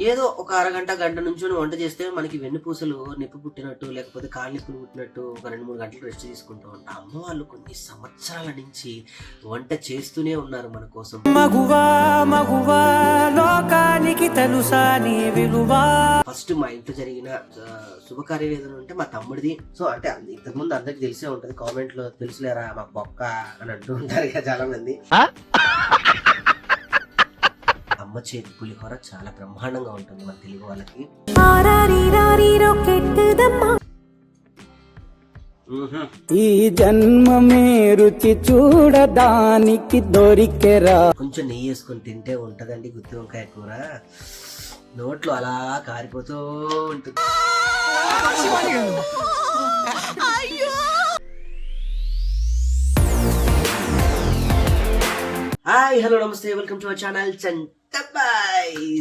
ఏదో ఒక అరగంట గంట నుంచి వంట చేస్తే మనకి వెన్నుపూసలు నొప్పి పుట్టినట్టు లేకపోతే కాళ్ళు నొప్పులు పుట్టినట్టు ఒక రెండు మూడు గంటలు రెస్ట్ తీసుకుంటూ ఉంటాం. అమ్మ వాళ్ళు కొన్ని సంవత్సరాల నుంచి వంట చేస్తూనే ఉన్నారు మన కోసం. మగువా మగువా లోకానికి తెలుసా నీ విలువా. ఫస్ట్ మా ఇంట్లో జరిగిన శుభకార్యం ఏదైనా ఉంటే మా తమ్ముడిది. సో అంటే అంద- ఇంతకుముందు అందరికి తెలిసే ఉంటది. కామెంట్లో తెలుసులేరా మాకు బొక్క అని అంటూ ఉంటారు కదా చాలా మంది అమ్మ చేతి పులిహోర చాలా బ్రహ్మాండంగా ఉంటుంది మన తెలుగు వాళ్ళకి. ఈ జన్మ రుచి చూడడానికి దొరికెరా. కొంచెం నెయ్యి వేసుకొని తింటే ఉంటదండి గుత్తి వంకాయ కూర. నోట్లో అలా కారిపోతూ ఉంటుంది. హాయ్ హలో నమస్తే. వెల్కమ్ టు అవర్ ఛానల్ చంట్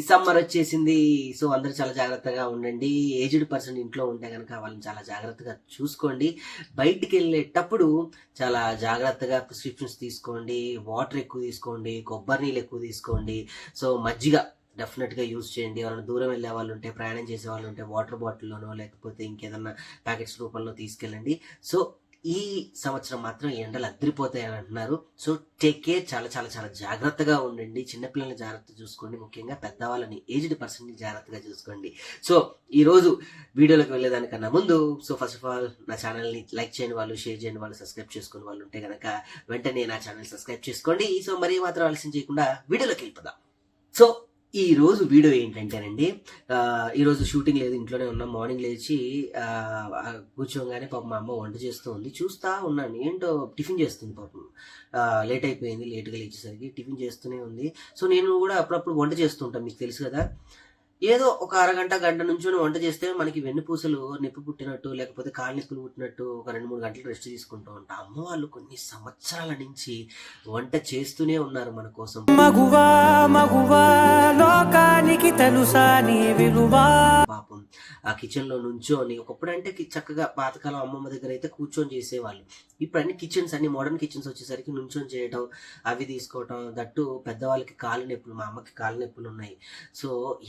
సమ్మర్ వచ్చేసింది. సో అందరూ చాలా జాగ్రత్తగా ఉండండి. ఏజ్డ్ పర్సన్ ఇంట్లో ఉంటే కనుక వాళ్ళని చాలా జాగ్రత్తగా చూసుకోండి. బయటికి వెళ్ళేటప్పుడు చాలా జాగ్రత్తగా ప్రిస్క్రిప్షన్స్ తీసుకోండి. వాటర్ ఎక్కువ తీసుకోండి. కొబ్బరి నీళ్ళు ఎక్కువ తీసుకోండి. సో మజ్జిగ డెఫినెట్గా యూజ్ చేయండి. ఎవరైనా దూరం వెళ్ళే వాళ్ళు ఉంటే ప్రయాణం చేసే వాళ్ళు ఉంటే వాటర్ బాటిల్లోనో లేకపోతే ఇంకేదన్నా ప్యాకెట్స్ రూపంలో తీసుకెళ్ళండి. సో ఈ సంవత్సరం మాత్రం ఎండలు అద్దరిపోతాయని అంటున్నారు. సో టేక్ కేర్ చాలా చాలా చాలా జాగ్రత్తగా ఉండండి. చిన్నపిల్లల్ని జాగ్రత్త చూసుకోండి. ముఖ్యంగా పెద్దవాళ్ళని ఏజ్డ్ పర్సన్ని జాగ్రత్తగా చూసుకోండి. సో ఈరోజు వీడియోలోకి వెళ్ళేదానికన్నా ముందు సో ఫస్ట్ ఆఫ్ ఆల్ నా ఛానల్ని లైక్ చేయని వాళ్ళు షేర్ చేయని వాళ్ళు సబ్స్క్రైబ్ చేసుకుని వాళ్ళు ఉంటే కనుక వెంటనే నా ఛానల్ సబ్స్క్రైబ్ చేసుకోండి. సో మరీ మాత్రం ఆలస్యం చేయకుండా వీడియోలోకి వెళ్ళిపోదాం. సో ఈ రోజు వీడియో ఏంటంటేనండి ఈరోజు షూటింగ్ లేదు ఇంట్లోనే ఉన్నాం. మార్నింగ్ లేచి కూర్చోగానే పాపం మా అమ్మ వంట చేస్తూ ఉంది. చూస్తా ఉన్నాను. ఏంటో టిఫిన్ చేస్తుంది పాపం. లేట్ అయిపోయింది లేట్గా లేచేసరికి టిఫిన్ చేస్తూనే ఉంది. సో నేను కూడా అప్పుడప్పుడు వంట చేస్తుంటాను మీకు తెలుసు కదా. ఏదో ఒక అరగంట గంట నుంచి వంట చేస్తే మనకి వెన్నుపూసలు నొప్పి పుట్టినట్టు లేకపోతే కాళ్ళు నొప్పులు పుట్టినట్టు ఒక రెండు మూడు గంటలు రెస్ట్ తీసుకుంటూ ఉంటాం. అమ్మ వాళ్ళు కొన్ని సంవత్సరాల నుంచి వంట చేస్తూనే ఉన్నారు మన కోసం. మగువా మగువా లోకానికి తెలుసా నీ విలువా? పాపం ఆ కిచెన్లో నుంచొని ఒకప్పుడు అంటే చక్కగా పాతకాలం అమ్మమ్మ దగ్గర అయితే కూర్చొని చేసేవాళ్ళు. ఇప్పుడు అన్ని కిచెన్స్ అన్ని మోడర్న్ కిచెన్స్ వచ్చేసరికి నుంచొని చేయడం అవి తీసుకోవటం దట్టు పెద్దవాళ్ళకి కాలు నొప్పులు మా అమ్మకి కాలు నొప్పులు ఉన్నాయి. సో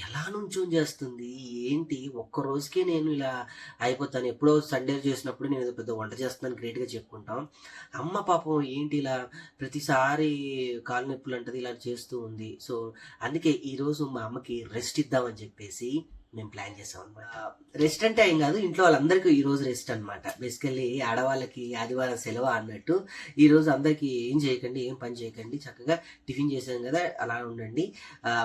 ఎలా నుంచొని చేస్తుంది. ఏంటి? ఒక్క రోజుకే నేను ఇలా అయిపోతాను. ఎప్పుడో సండే చేసినప్పుడు నేను ఏదో పెద్ద వంట చేస్తున్నాను గ్రేట్గా చెప్పుకుంటాం. అమ్మ పాపం ఏంటి ఇలా ప్రతిసారి కాలు నొప్పులు అంటది ఇలా చేస్తూ ఉంది. సో అందుకే ఈరోజు మా అమ్మకి రెస్ట్ ఇద్దామని చెప్పేసి మేము ప్లాన్ చేసాం అనమాట రెస్ట్ అంటే ఏం కాదు ఇంట్లో వాళ్ళందరికీ ఈరోజు రెస్ట్ అనమాట బేసికల్లీ ఆడవాళ్ళకి ఆదివారం సెలవు అన్నట్టు ఈరోజు అందరికీ ఏం చేయకండి ఏం పని చేయకండి. చక్కగా టిఫిన్ చేసాం కదా అలా ఉండండి.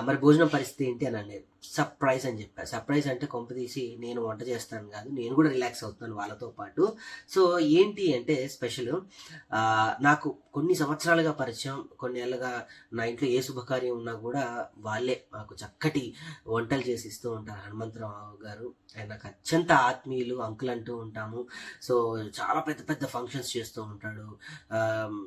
మరి భోజనం పరిస్థితి ఏంటి అని అన్నారు. సర్ప్రైజ్ అని చెప్పారు సర్ప్రైజ్ అంటే కొంప తీసి నేను వంట చేస్తాను కాదు నేను కూడా రిలాక్స్ అవుతున్నాను వాళ్ళతో పాటు. సో ఏంటి అంటే స్పెషల్ నాకు కొన్ని సంవత్సరాలుగా పరిచయం కొన్ని ఏళ్ళగా నా ఇంట్లో ఏ శుభకార్యం ఉన్నా కూడా వాళ్ళే మాకు చక్కటి వంటలు చేసి ఇస్తూ ఉంటారు. హనుమంతరావు గారు ఆయన నాకు అత్యంత ఆత్మీయులు అంకుల్ అంటూ ఉంటాము. సో చాలా పెద్ద పెద్ద ఫంక్షన్స్ చేస్తూ ఉంటాడు.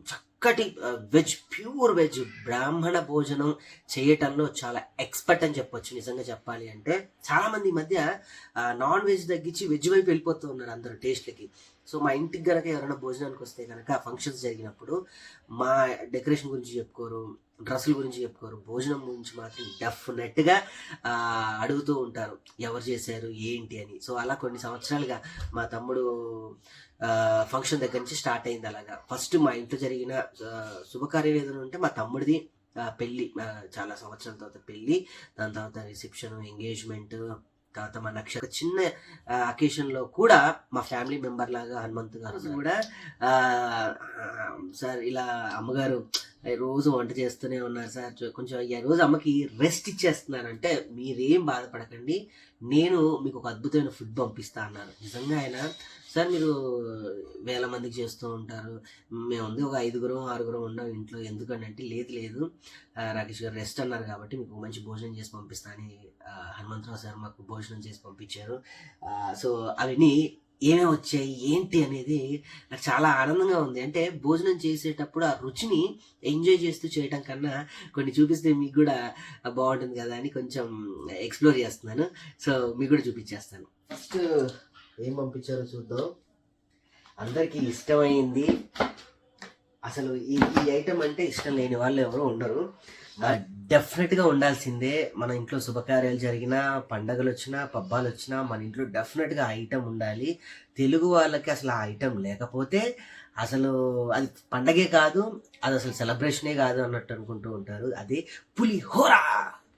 చక్క చక్కటి వెజ్ ప్యూర్ వెజ్ బ్రాహ్మణ భోజనం చేయటంలో చాలా ఎక్స్పర్ట్ అని చెప్పొచ్చు నిజంగా చెప్పాలి అంటే. చాలామంది ఈ మధ్య నాన్ వెజ్ తగ్గించి వెజ్ వైపు వెళ్ళిపోతూ ఉన్నారు అందరూ టేస్ట్లకి. సో మా ఇంటికి గనక ఎవరైనా భోజనానికి వస్తే కనుక ఫంక్షన్స్ జరిగినప్పుడు మా డెకరేషన్ గురించి చెప్పుకోరు డ్రెస్సుల గురించి చెప్పుకోరు భోజనం గురించి మాత్రం డెఫినెట్గా అడుగుతూ ఉంటారు. ఎవరు చేశారు ఏంటి అని. సో అలా కొన్ని సంవత్సరాలుగా మా తమ్ముడు ఫంక్షన్ దగ్గర నుంచి స్టార్ట్ అయింది అలాగా. ఫస్ట్ మా ఇంట్లో జరిగిన శుభకార్యం ఏదైనా ఉంటే మా తమ్ముడిది పెళ్ళి చాలా సంవత్సరాల తర్వాత పెళ్ళి. దాని తర్వాత రిసెప్షన్ ఎంగేజ్మెంట్ తర్వాత మా నక్షత్ర చిన్న అకేషన్లో కూడా మా ఫ్యామిలీ మెంబర్ లాగా హనుమంత్ గారు కూడా సార్ ఇలా అమ్మగారు రోజు వంట చేస్తూనే ఉన్నారు సార్. కొంచెం ఈ రోజు అమ్మకి రెస్ట్ ఇచ్చేస్తున్నారంటే మీరేం బాధపడకండి. నేను మీకు ఒక అద్భుతమైన ఫుడ్ పంపిస్తా అన్నారు. నిజంగా ఆయన సార్ మీరు వేల మందికి చేస్తూ ఉంటారు. మేము ఉంది ఒక ఐదుగురం ఆరుగురం ఉన్నాం ఇంట్లో. ఎందుకంటే లేదు లేదు. రాకేష్ గారు రెస్ట్ అన్నారు కాబట్టి మీకు మంచి భోజనం చేసి పంపిస్తా అని హనుమంతరావు సార్ మాకు భోజనం చేసి పంపించారు. సో అవన్నీ ఏమేమి వచ్చాయి ఏంటి అనేది నాకు చాలా ఆనందంగా ఉంది. అంటే భోజనం చేసేటప్పుడు ఆ రుచిని ఎంజాయ్ చేస్తూ చేయటం కన్నా కొన్ని చూపిస్తే మీకు కూడా బాగుంటుంది కదా అని కొంచెం ఎక్స్ప్లోర్ చేస్తున్నాను. సో మీకు కూడా చూపించేస్తాను. ఫస్ట్ ఏం పంపించారో చూద్దాం. అందరికీ ఇష్టమైంది. అసలు ఈ ఈ ఐటమ్ అంటే ఇష్టం లేని వాళ్ళు ఎవరు ఉండరు. డెఫినెట్గా ఉండాల్సిందే మన ఇంట్లో శుభకార్యాలు జరిగినా పండగలు వచ్చినా పబ్బాలు వచ్చినా మన ఇంట్లో డెఫినెట్గా ఐటెం ఐటమ్ ఉండాలి. తెలుగు వాళ్ళకి అసలు ఆ ఐటమ్ లేకపోతే అసలు అది పండగే కాదు అది అసలు సెలబ్రేషనే కాదు అన్నట్టు అనుకుంటూ ఉంటారు. అది పులిహోర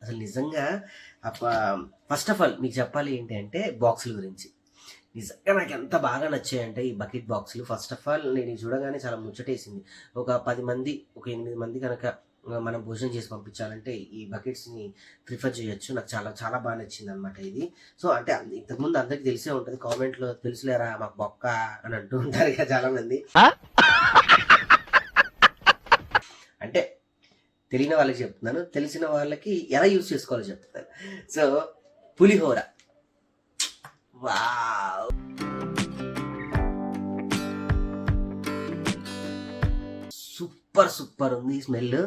అసలు నిజంగా ఫస్ట్ ఆఫ్ ఆల్ మీకు చెప్పాలి ఏంటి అంటే బాక్సుల గురించి. నిజంగా నాకు ఎంత బాగా నచ్చాయంటే ఈ బకెట్ బాక్సులు. ఫస్ట్ ఆఫ్ ఆల్ నేను చూడగానే చాలా ముచ్చటేసింది. ఒక పది మంది ఒక ఎనిమిది మంది కనుక మనం భోజనం చేసి పంపించాలంటే ఈ బకెట్స్ని ప్రిఫర్ చేయొచ్చు. నాకు చాలా చాలా బాగా నచ్చింది అనమాట ఇది. సో అంటే ఇంతకుముందు అందరికి తెలిసే ఉంటుంది. కామెంట్లో తెలుసులేరా మాకు బొక్క అని అంటూ ఉంటారు కదా చాలా మంది అంటే తెలియని వాళ్ళకి చెప్తున్నాను. తెలిసిన వాళ్ళకి ఎలా యూజ్ చేసుకోవాలో చెప్తాను so pulihora. Wow super super ఉంది స్మెల్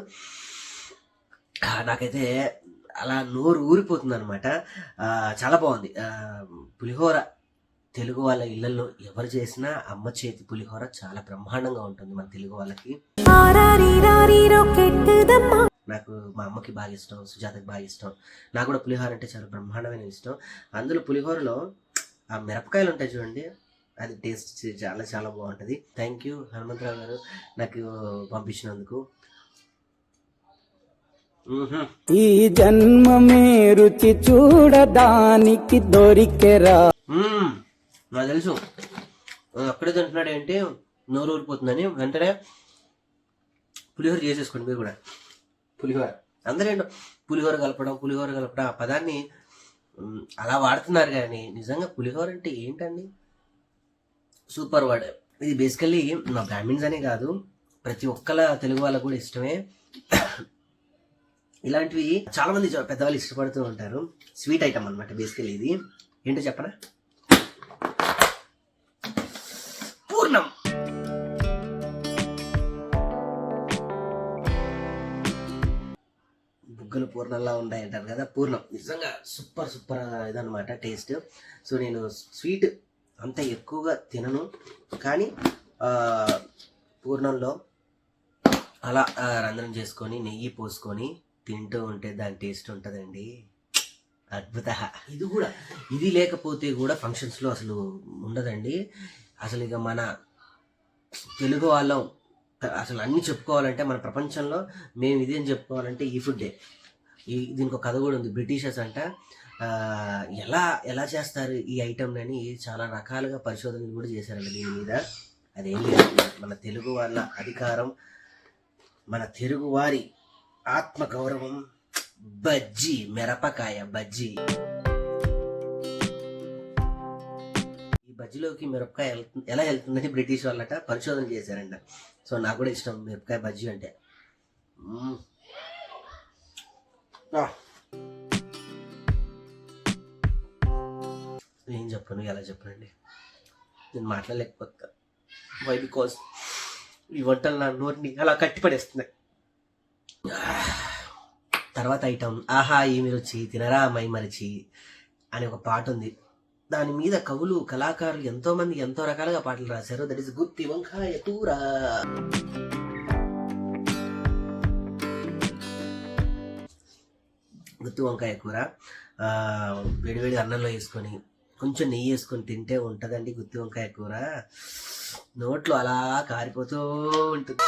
నాకైతే అలా నోరు ఊరిపోతుంది అనమాట చాలా బాగుంది. పులిహోర తెలుగు వాళ్ళ ఇళ్ళలో ఎవరు చేసినా అమ్మ చేతి పులిహోర చాలా బ్రహ్మాండంగా ఉంటుంది మన తెలుగు వాళ్ళకి. నాకు మా అమ్మకి బాగా ఇష్టం సుజాతకి బాగా ఇష్టం. నాకు కూడా పులిహోర అంటే చాలా బ్రహ్మాండమైన ఇష్టం. అందులో పులిహోరలో ఆ మిరపకాయలు ఉంటాయి చూడండి. అది టేస్ట్ చాలా చాలా బాగుంటుంది. థ్యాంక్ యూ హనుమంతరావు గారు నాకు పంపించినందుకు. ఈ జన్మమే రుచి చూడడానికి దొరికెరా. నాకు తెలుసు. అక్కడే తింటున్నాడు ఏంటి నోరు ఊరిపోతుందని వెంటనే పులిహోర చేసేసుకోండి మీరు కూడా. పులిహోర. అందరేంటో పులిహోర కలపడం పులిహోర కలపడం ఆ పదాన్ని మ్, అలా వాడుతున్నారు కానీ నిజంగా పులిహోర అంటే ఏంటండి? Super word. ఇది బేసికల్లీ నా బ్రాహ్మిన్స్ అనే కాదు ప్రతి ఒక్కల తెలుగు వాళ్ళకు కూడా ఇష్టమే. ఇలాంటివి చాలా మంది పెద్దవాళ్ళు ఇష్టపడుతూ ఉంటారు. స్వీట్ ఐటమ్ అనమాట బేసికల్లీ ఇది. ఏంటో చెప్పరా పూర్ణం. బుగ్గలు పూర్ణంలా ఉన్నాయి అంటారు కదా పూర్ణం. నిజంగా సూపర్ సూపర్ ఇదనమాట టేస్ట్. సో నేను స్వీట్ అంత ఎక్కువగా తినను కానీ పూర్ణంలో అలా రంధ్రం చేసుకొని నెయ్యి పోసుకొని తింటూ ఉంటే దాని టేస్ట్ ఉంటుందండి. అద్భుత. ఇది కూడా. ఇది లేకపోతే కూడా ఫంక్షన్స్లో అసలు ఉండదండి. అసలు ఇక మన తెలుగు వాళ్ళం అసలు అన్ని చెప్పుకోవాలంటే మన ప్రపంచంలో మేము ఇదేం చెప్పుకోవాలంటే ఈ ఫుడ్డే. ఈ దీనికి ఒక కథ కూడా ఉంది. బ్రిటిషర్స్ అంట ఎలా ఎలా చేస్తారు ఈ ఐటెంలని చాలా రకాలుగా పరిశోధనలు కూడా చేశారండి దీని మీద. అదేం లేదు. మన తెలుగు వాళ్ళ అధికారం మన తెలుగు వారి ఆత్మ గౌరవం బజ్జీ మిరపకాయ బజ్జీ. ఈ బజ్జీలోకి మిరపకాయ వెళ్తు- ఎలా వెళ్తుందని బ్రిటిష్ వాళ్ళట పరిశోధన చేశారంట. సో నాకు కూడా ఇష్టం మిరపకాయ బజ్జీ అంటే. ఏం చెప్పను ఎలా చెప్పనండి? నేను మాట్లాడలేకపోతా వై బికాస్ ఈ వంటలు నా నోటిని అలా కట్టిపడేస్తున్నాయి. తర్వాత ఐటమ్ ఆహా ఈ మిరుచి తినరా? మై మరిచి? అనే ఒక పాట ఉంది. దాని మీద కవులు కళాకారులు ఎంతో మంది ఎంతో రకాలుగా పాటలు రాశారు. దట్ ఇస్ గుత్తి వంకాయ కూర. గుత్తి వంకాయ కూర వేడివేడి అన్నంలో వేసుకొని కొంచెం నెయ్యి వేసుకొని తింటే ఉంటుందండి గుత్తి వంకాయ కూర. నోట్లో అలా కారిపోతూ ఉంటుంది.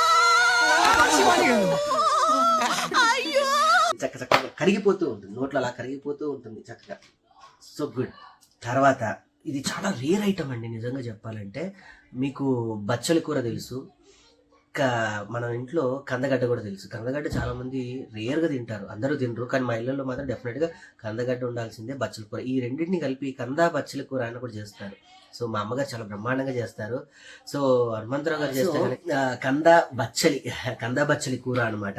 చక్క చక్కగా కరిగిపోతూ ఉంటుంది. నోట్లో అలా కరిగిపోతూ ఉంటుంది చక్కగా. So good. తర్వాత ఇది చాలా రేర్ ఐటమ్ అండి నిజంగా చెప్పాలంటే. మీకు బచ్చలి కూర తెలుసు. మన ఇంట్లో కందగడ్డ కూడా తెలుసు. కందగడ్డ చాలా మంది రేర్గా తింటారు. అందరూ తినరు. కానీ మా ఇళ్ళల్లో మాత్రం డెఫినెట్గా కందగడ్డ ఉండాల్సిందే బచ్చల కూర. ఈ రెండింటిని కలిపి కంద బచ్చల కూర అని కూడా చేస్తారు. సో మా అమ్మగారు చాలా బ్రహ్మాండంగా చేస్తారు. సో హనుమంతరావు గారు చేస్తే కనుక, ఆ, కంద బచ్చలి కంద బచ్చలి కూర అనమాట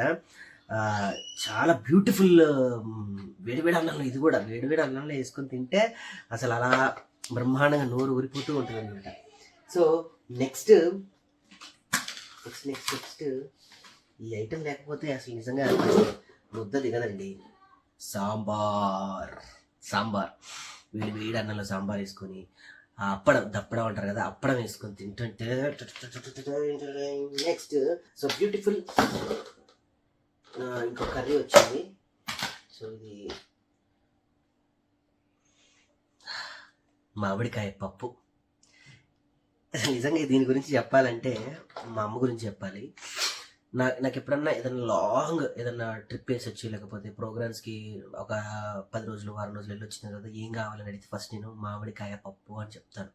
చాలా బ్యూటిఫుల్ వేడివేడి అన్నంలో ఇది కూడా. వేడివేడి అన్నంలో వేసుకొని తింటే అసలు అలా బ్రహ్మాండంగా నోరు ఊరిపోతూ ఉంటుంది అనమాట so next next next next ఈ ఐటెం లేకపోతే అసలు నిజంగా ముద్ద దిగదండి సాంబార్. సాంబార్. వేడి వేడి అన్నంలో సాంబార్ వేసుకొని ఆ అప్పడం దప్పడం అంటారు కదా అప్పడం వేసుకొని తింటుంటే నెక్స్ట్ సో బ్యూటిఫుల్ ఇంకో కర్రీ వచ్చింది. సో ఇది మామిడికాయ పప్పు. నిజంగా దీని గురించి చెప్పాలంటే మా అమ్మ గురించి చెప్పాలి. నా నాకు ఎప్పుడన్నా ఏదైనా లాంగ్ ఏదైనా ట్రిప్ వేసి వచ్చి లేకపోతే ప్రోగ్రామ్స్కి ఒక పది రోజులు వారం రోజులు వెళ్ళి వచ్చిన తర్వాత ఏం కావాలని అడిగితే ఫస్ట్ నేను మామిడికాయ పప్పు అని చెప్తాను.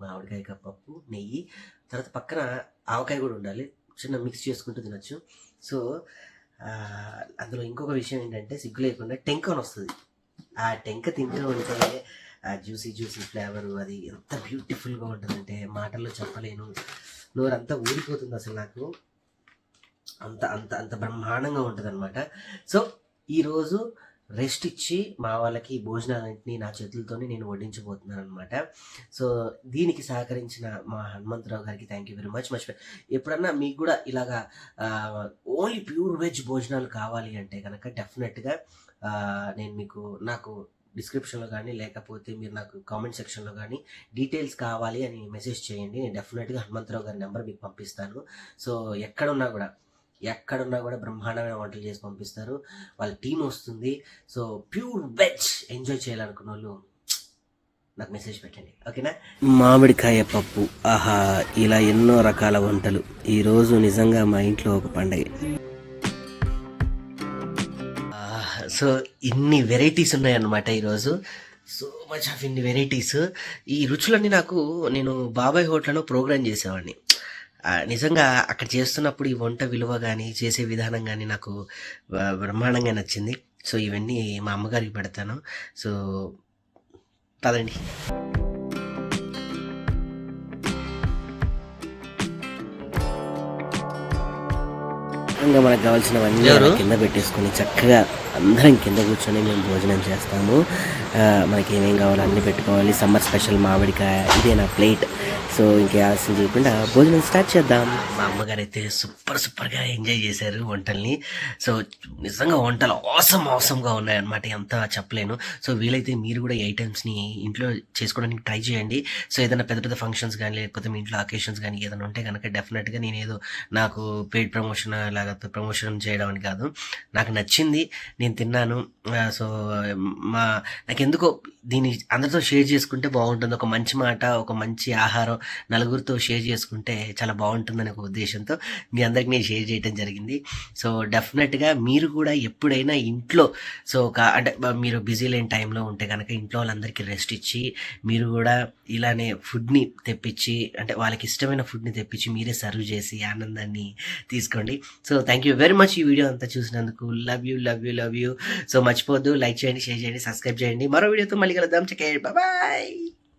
మామిడికాయ పప్పు నెయ్యి తర్వాత పక్కన ఆవకాయ కూడా ఉండాలి. చిన్న మిక్స్ చేసుకుంటూ తినొచ్చు. సో అందులో ఇంకొక విషయం ఏంటంటే సిగ్గు లేకుండా టెంక అని వస్తుంది. ఆ టెంక తింటూ ఉంటే ఆ జ్యూసీ జ్యూసీ ఫ్లేవర్ అది ఎంత బ్యూటిఫుల్గా ఉంటుందంటే మాటల్లో చెప్పలేను. నోరంతా ఊరిపోతుంది అసలు నాకు. అంత అంత అంత బ్రహ్మాండంగా ఉంటుంది అనమాట సో ఈరోజు రెస్ట్ ఇచ్చి మా వాళ్ళకి భోజనాలన్నింటినీ నా చేతులతోనే నేను వడ్డించబోతున్నాను అనమాట సో దీనికి సహకరించిన మా హనుమంతరావు గారికి thank you very much much ఎప్పుడన్నా మీకు కూడా ఇలాగా ఓన్లీ ప్యూర్ వెజ్ భోజనాలు కావాలి అంటే కనుక డెఫినెట్గా నేను మీకు నాకు డిస్క్రిప్షన్లో కానీ లేకపోతే మీరు నాకు కామెంట్ సెక్షన్లో కానీ డీటెయిల్స్ కావాలి అని మెసేజ్ చేయండి. నేను డెఫినెట్గా హనుమంతరావు గారి నెంబర్ మీకు పంపిస్తాను. సో ఎక్కడున్నా కూడా ఎక్కడున్నా కూడా బ్రహ్మాండమైన వంటలు చేసి పంపిస్తారు. వాళ్ళ టీం వస్తుంది. సో ప్యూర్ వెజ్ ఎంజాయ్ చేయాలనుకున్న వాళ్ళు నాకు మెసేజ్ పెట్టండి. ఓకేనా మామిడికాయ పప్పు. ఆహా ఇలా ఎన్నో రకాల వంటలు. ఈరోజు నిజంగా మా ఇంట్లో ఒక పండగ. సో ఇన్ని వెరైటీస్ ఉన్నాయన్నమాట ఈరోజు. సో మచ్ ఆఫ్ ఇన్ని వెరైటీస్. ఈ రుచులన్నీ నాకు నేను బాబాయ్ హోటల్లో ప్రోగ్రామ్ చేసేవాడిని. నిజంగా అక్కడ చేస్తున్నప్పుడు ఈ వంట విలువ కానీ చేసే విధానం కానీ నాకు బ్రహ్మాండంగా నచ్చింది. సో ఇవన్నీ మా అమ్మగారికి పెడతాను. సో పదండి. ఇంకా మనకు కావాల్సినవన్నీ? కింద పెట్టేసుకొని చక్కగా అందరం కింద కూర్చొని మేము భోజనం చేస్తాము. మనకి ఏమేం కావాలో అన్నీ పెట్టుకోవాలి. సమ్మర్ స్పెషల్ మామిడికాయ ఇదే నా ప్లేట్. సో ఇంకా చేయకుండా భోజనం స్టార్ట్ చేద్దాం. మా అమ్మగారు అయితే సూపర్ సూపర్గా ఎంజాయ్ చేశారు వంటల్ని. సో నిజంగా వంటలు అవసరం అవసరంగా ఉన్నాయన్నమాట. ఎంత చెప్పలేను. సో వీలైతే మీరు కూడా ఈ ఐటమ్స్ని ఇంట్లో చేసుకోవడానికి ట్రై చేయండి. సో ఏదైనా పెద్ద పెద్ద ఫంక్షన్స్ కానీ లేకపోతే మీ ఇంట్లో అకేషన్స్ కానీ ఏదైనా ఉంటే కనుక డెఫినెట్గా నేను ఏదో నాకు పెయిడ్ ప్రమోషన్ లాగా ప్రమోషన్ చేయడం అని కాదు. నాకు నచ్చింది. నేను తిన్నాను. సో మా నాకు ఎందుకో దీన్ని అందరితో షేర్ చేసుకుంటే బాగుంటుంది. ఒక మంచి మాట ఒక మంచి ఆహారం నలుగురితో షేర్ చేసుకుంటే చాలా బాగుంటుందని ఒక ఉద్దేశంతో మీ అందరికి నేను షేర్ చేయడం జరిగింది. సో డెఫినెట్గా మీరు కూడా ఎప్పుడైనా ఇంట్లో సో ఒక అంటే మీరు బిజీ లేని టైంలో ఉంటే కనుక ఇంట్లో వాళ్ళందరికీ రెస్ట్ ఇచ్చి మీరు కూడా ఇలానే ఫుడ్ని తెప్పించి అంటే వాళ్ళకి ఇష్టమైన ఫుడ్ని తెప్పించి మీరే సర్వ్ చేసి ఆనందాన్ని తీసుకోండి. So thank you very much ఈ వీడియో అంతా చూసినందుకు. Love you love you love you so మర్చిపోద్దు లైక్ చేయండి షేర్ చేయండి సబ్స్క్రైబ్ చేయండి. మరో వీడియోతో మళ్ళీ Legal Adam. Take care. Bye-bye.